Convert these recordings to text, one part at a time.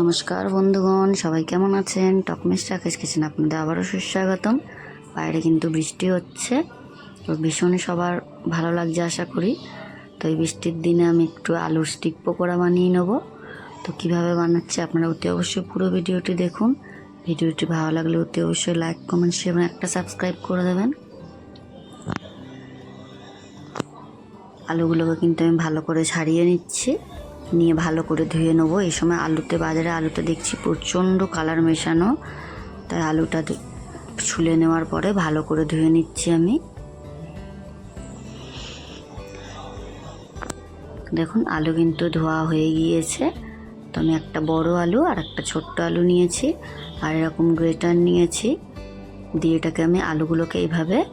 নমস্কার বন্ধুগণ, সবাই কেমন আছেন? টকমেশ রাকেশ কিচেন আপনাদের আবারও সুস্বাগতম। বাইরে কিন্তু বৃষ্টি হচ্ছে, তো ভীষণ সবার ভালো লাগছে আশা করি। তো এই বৃষ্টির দিনে আমি একটু আলুর স্টিক পকোড়া বানিয়ে নেব। তো কীভাবে বানাচ্ছি আপনারা অতি অবশ্যই পুরো ভিডিওটি দেখুন। ভিডিওটি ভালো লাগলে অতি অবশ্যই লাইক, কমেন্ট, শেয়ার একটা সাবস্ক্রাইব করে দেবেন। আলুগুলোকে কিন্তু আমি ভালো করে ছাড়িয়ে নিচ্ছি। নিয়ে ভালো করে ধুয়ে নেব। এই সময় আলুতে বাজারে আলুতে দেখছি প্রচণ্ড কালার মেশানো। তাই আলুটা ছুলে নেওয়ার পরে ভালো করে ধুয়ে নিচ্ছি আমি। দেখুন, আলু কিন্তু ধোয়া হয়ে গিয়েছে। তো আমি একটা বড় আলু আর একটা ছোট্ট আলু নিয়েছি আর এরকম গ্রেটার নিয়েছি। দিয়ে এটাকে আমি আলুগুলোকে এইভাবে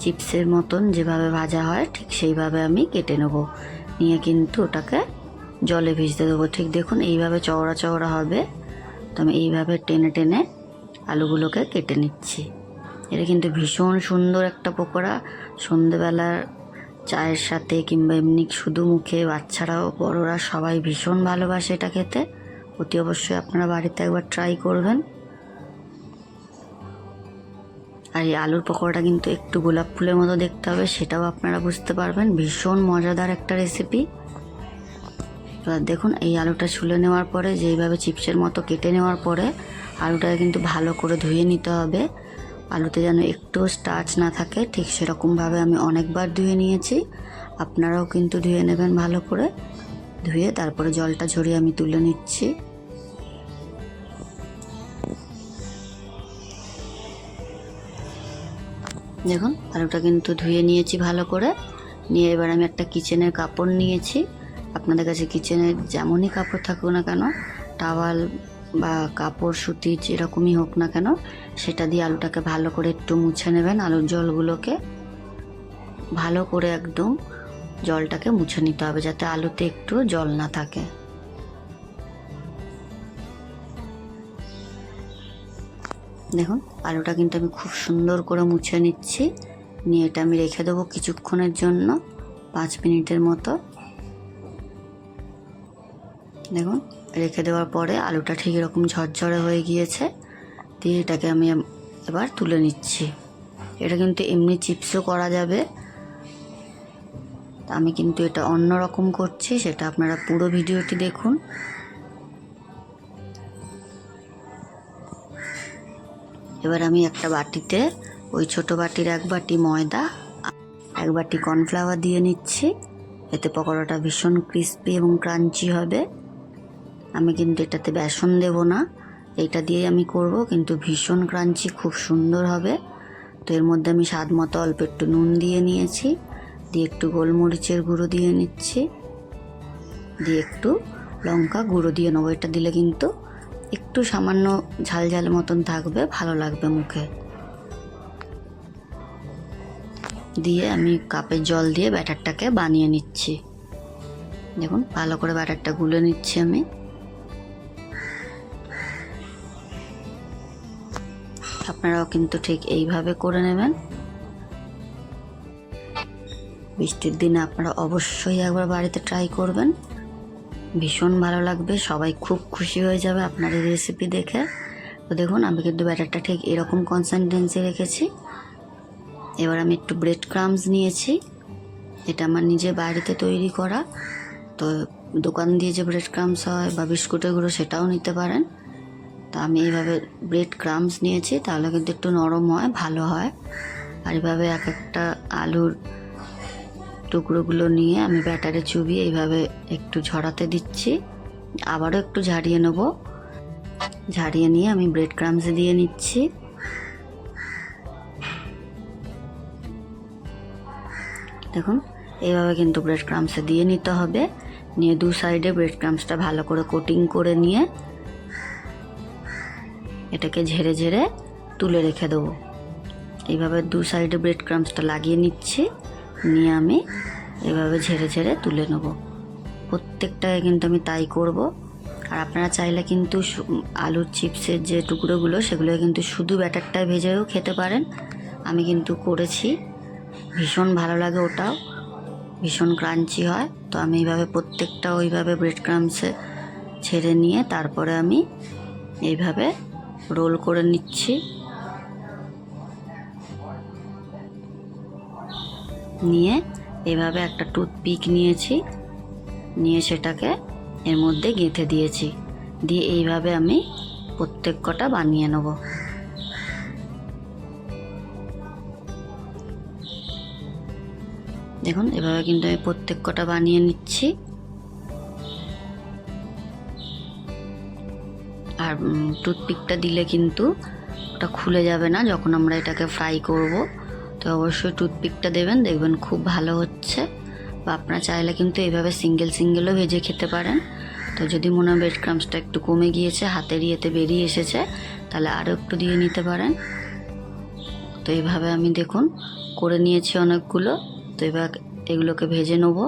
চিপসের মতন যেভাবে ভাজা হয়, ঠিক সেইভাবে আমি কেটে নেব। নিয়ে কিন্তু ওটাকে জলে ভিজতে দেবো। ঠিক দেখুন, এইভাবে চওড়া চওড়া হবে। তো আমি এইভাবে টেনে টেনে আলুগুলোকে কেটে নিচ্ছি। এটা কিন্তু ভীষণ সুন্দর একটা পকোড়া। সন্ধেবেলার চায়ের সাথে কিংবা এমনি শুধু মুখে বাচ্চারাও, বড়রা সবাই ভীষণ ভালোবাসে এটা খেতে। অতি অবশ্যই আপনারা বাড়িতে একবার ট্রাই করবেন। আর এই আলুর পকোড়াটা কিন্তু একটু গোলাপ ফুলের মতো দেখতে হবে, সেটাও আপনারা বুঝতে পারবেন। ভীষণ মজাদার একটা রেসিপি এবার দেখুন, এই আলুটা ছুলে নেওয়ার পরে, যেইভাবে চিপসের মতো কেটে নেওয়ার পরে, আলুটাকে কিন্তু ভালো করে ধুয়ে নিতে হবে। আলুতে যেন একটু স্টার্চ না থাকে, ঠিক সেরকমভাবে আমি অনেকবার ধুয়ে নিয়েছি। আপনারাও কিন্তু ধুয়ে নেবেন ভালো করে। ধুয়ে তারপরে জলটা ঝরিয়ে আমি তুলে নিচ্ছি। দেখুন আলুটা কিন্তু ধুয়ে নিয়েছি ভালো করে। নিয়ে এবার আমি একটা কিচেনের কাপড় নিয়েছি। আপনাদের কাছে কিচেনের যেমনই কাপড় থাকুক না কেন, টাওয়াল বা কাপড়, সুতি যেরকমই হোক না কেন, সেটা দিয়ে আলুটাকে ভালো করে একটু মুছে নেবেন, আলুর জলগুলোকে। ভালো করে একদম জলটাকে মুছে নিতে হবে যাতে আলুতে একটু জল না থাকে। দেখুন, আলুটা কিন্তু আমি খুব সুন্দর করে মুছে নিচ্ছি। নিয়ে এটা আমি রেখে দেবো কিছুক্ষণের জন্য, পাঁচ মিনিটের মতো। দেখুন, রেখে দেওয়ার পরে আলুটা ঠিক এরকম ঝরঝরে হয়ে গিয়েছে। দিয়ে এটাকে আমি এবার তুলে নিচ্ছি। এটা কিন্তু এমনি চিপসও করা যাবে। আমি কিন্তু এটা অন্য রকম করছি, সেটা আপনারা পুরো ভিডিওটি দেখুন। এবার আমি একটা বাটিতে ওই ছোট বাটির এক বাটি ময়দা এক বাটি কর্নফ্লাওয়ার দিয়ে নিচ্ছি। এতে পকোড়াটা ভীষণ ক্রিস্পি এবং ক্রাঞ্চি হবে। আমি কিন্তু এটাতে বেসন দেব না। এইটা দিয়ে আমি করব, কিন্তু ভীষণ ক্রাঞ্চি, খুব সুন্দর হবে। তো এর মধ্যে আমি স্বাদ মতো অল্প একটু নুন দিয়ে নিয়েছি, দিয়ে একটু গোলমরিচের গুঁড়ো দিয়ে নিচ্ছি, দিয়ে একটু লঙ্কা গুঁড়ো দিয়ে নেব। এটা দিলে কিন্তু একটু সামান্য ঝাল ঝাল মতন থাকবে, ভালো লাগবে মুখে। দিয়ে আমি কাপের জল দিয়ে ব্যাটারটাকে বানিয়ে নিচ্ছি। দেখুন, ভালো করে ব্যাটারটা গুলে নিচ্ছি আমি। আপনারাও কিন্তু ঠিক এইভাবে করে নেবেন। বৃষ্টির দিনে আপনারা অবশ্যই একবার বাড়িতে ট্রাই করবেন। ভীষণ ভালো লাগবে, সবাই খুব খুশি হয়ে যাবে আপনার এই রেসিপি দেখে। তো দেখুন, আমি কিন্তু ব্যাটারটা ঠিক এরকম কনসিস্টেন্সি রেখেছি। এবার আমি একটু ব্রেড ক্রামস নিয়েছি। এটা আমার নিজে বাড়িতে তৈরি করা। তো দোকান দিয়ে যে ব্রেড ক্রামস হয় বা বিস্কুটের গুঁড়ো সেটাও নিতে পারেন। তো আমি এইভাবে ব্রেড ক্রামস নিয়েছি, তাহলে কিন্তু একটু নরম হয়, ভালো হয়। আর এভাবে এক একটা আলুর টুকরোগুলো নিয়ে আমি ব্যাটারে চুবিয়ে এইভাবে একটু ঝরাতে দিচ্ছি। আবারও একটু ঝাড়িয়ে নেব। ঝাড়িয়ে নিয়ে আমি ব্রেড ক্রামসে দিয়ে নিচ্ছি। দেখুন, এইভাবে কিন্তু ব্রেড ক্রামসে দিয়ে নিতে হবে। নিয়ে দু সাইডে ব্রেড ক্রামসটা ভালো করে কোটিং করে নিয়ে এটাকে ঝেড়ে ঝেড়ে তুলে রেখে দেবো। এইভাবে দু সাইডে ব্রেড ক্রামসটা লাগিয়ে নিচ্ছি। নিয়ে আমি এভাবে ঝেড়ে ঝেড়ে তুলে নেব। প্রত্যেকটায় কিন্তু আমি তাই করব। আর আপনারা চাইলে কিন্তু আলুর চিপসের যে টুকরোগুলো সেগুলো কিন্তু শুধু ব্যাটারটায় ভেজেও খেতে পারেন। আমি কিন্তু করেছি। ভীষণ ভালো লাগে ওটাও। ভীষণ ক্রাঞ্চি হয়। তো আমি এইভাবে প্রত্যেকটা ওইভাবে ব্রেড ক্রামসে ছেড়ে নিয়ে তারপরে আমি এইভাবে রোল করে নিচ্ছি। নিয়ে এভাবে একটা টুথপিক নিয়েছি, নিয়ে সেটাকে এর মধ্যে গেঁথে দিয়েছি। দিয়ে এইভাবে আমি প্রত্যেক কটা বানিয়ে নেব। দেখুন, এভাবে কিন্তু আমি প্রত্যেক কটা বানিয়ে নিচ্ছি। আর টুথপিকটা দিলে কিন্তু ওটা খুলে যাবে না যখন আমরা এটাকে ফ্রাই করব। তো অবশ্যই টুথপিকটা দেবেন, দেখবেন খুব ভালো হচ্ছে। বা আপনারা চাইলে কিন্তু এইভাবে সিঙ্গেল সিঙ্গেলও ভেজে খেতে পারেন। তো যদি মনে হয় ব্রেড ক্রামসটা একটু কমে গিয়েছে, হাতের ইয়েতে বেরিয়ে এসেছে, তাহলে আরও একটু দিয়ে নিতে পারেন। তো এইভাবে আমি দেখুন, করে নিয়েছি অনেকগুলো। তো এবার এগুলোকে ভেজে নেব।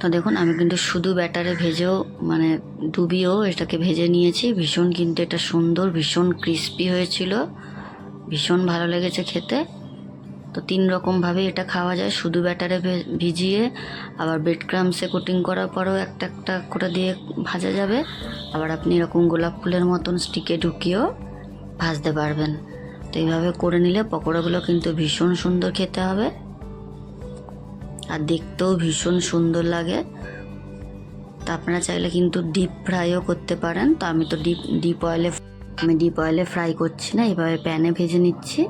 তো দেখুন, আমি কিন্তু শুধু ব্যাটারে ভেজেও মানে ডুবিয়েও এটাকে ভেজে নিয়েছি। ভীষণ কিন্তু এটা সুন্দর, ভীষণ ক্রিস্পি হয়েছিল। ভীষণ ভালো লেগেছে খেতে। তো তিন রকমভাবে এটা খাওয়া যায়। শুধু ব্যাটারে ভিজিয়ে, আবার ব্রেড ক্রামসে কোটিং করার পরেও একটা একটা করে দিয়ে ভাজা যাবে। আবার আপনি এরকম গোলাপ ফুলের মতন স্টিকে ঢুকিয়েও ভাজতে পারবেন। তো এইভাবে করে নিলে পকোড়াগুলো কিন্তু ভীষণ সুন্দর খেতে হবে। আর দেখতেও ভীষণ সুন্দর লাগে। তা আপনারা চাইলে কিন্তু ডিপ ফ্রাইও করতে পারেন। তো আমি তো ডিপ ডিপ অয়েলে আমি ডিপ অয়েলে ফ্রাই করছি না এইভাবে প্যানে ভেজে নিচ্ছি।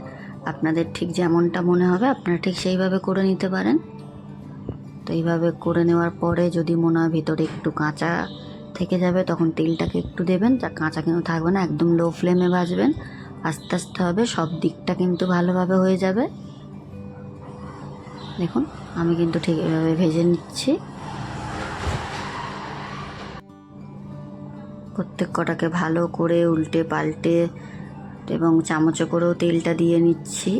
আপনাদের ঠিক যেমনটা মনে হবে, আপনারা ঠিক সেইভাবে করে নিতে পারেন। তো এইভাবে করে নেওয়ার পরে যদি মনে হয় ভিতরে একটু কাঁচা থেকে যাবে, তখন তেলটাকে একটু দেবেন। তা কাঁচা কিন্তু থাকবে না, একদম লো ফ্লেমে ভাজবেন। আস্তে আস্তে হবে, সব দিকটা কিন্তু ভালোভাবে হয়ে যাবে। দেখুন, আমি কিন্তু ঠিক এভাবে ভেজে নিচ্ছি। প্রত্যেক কটাকে ভালো করে উল্টে পাল্টে এবং চামচে করেও তেলটা দিয়ে নিচ্ছি।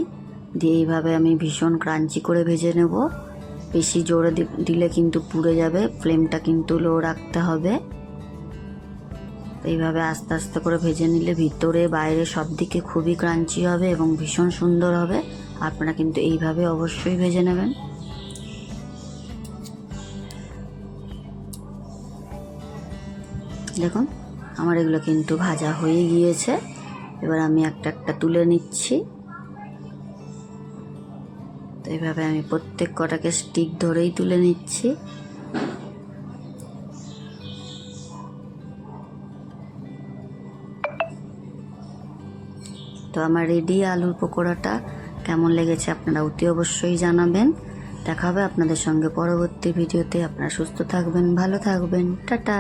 দিয়ে এইভাবে আমি ভীষণ ক্রাঞ্চি করে ভেজে নেব। বেশি জোরে দিলে কিন্তু পুড়ে যাবে, ফ্লেমটা কিন্তু লো রাখতে হবে। এইভাবে আস্তে আস্তে করে ভেজে নিলে ভিতরে, বাইরে সব দিকে খুবই ক্রাঞ্চি হবে এবং ভীষণ সুন্দর হবে। আপনারা কিন্তু এইভাবে অবশ্যই ভেজে নেবেন। দেখুন, আমার এগুলো কিন্তু ভাজা হয়ে গিয়েছে। এবার আমি একটা একটা তুলে নিচ্ছি। তো এইভাবে আমি প্রত্যেক কটাকে স্টিক ধরেই তুলে নিচ্ছি। তো আমার রেডি আলুর পকোড়াটা কেমন লেগেছে আপনারা অতি অবশ্যই জানাবেন। দেখা হবে আপনাদের সঙ্গে পরবর্তী ভিডিওতে। আপনারা সুস্থ থাকবেন, ভালো থাকবেন। টাটা।